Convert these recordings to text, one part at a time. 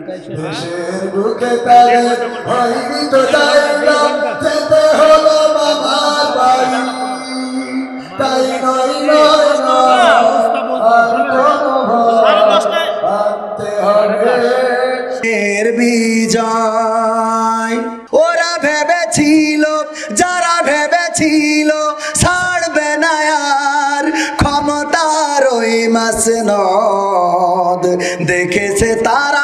দেশের বুকে তাদের হয়নি তো জায়গা যেতে হলো বাবার বাড়ি। তাই নয় নয় নয় আর কোনো ভয় আনতে হবে। এর বিজয় ওরা ভেবেছিল যারা ভেবেছিল ছাড়বে না আর। ক্ষমতার ওই মাস নদ দেখেছে তারা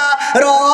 ロー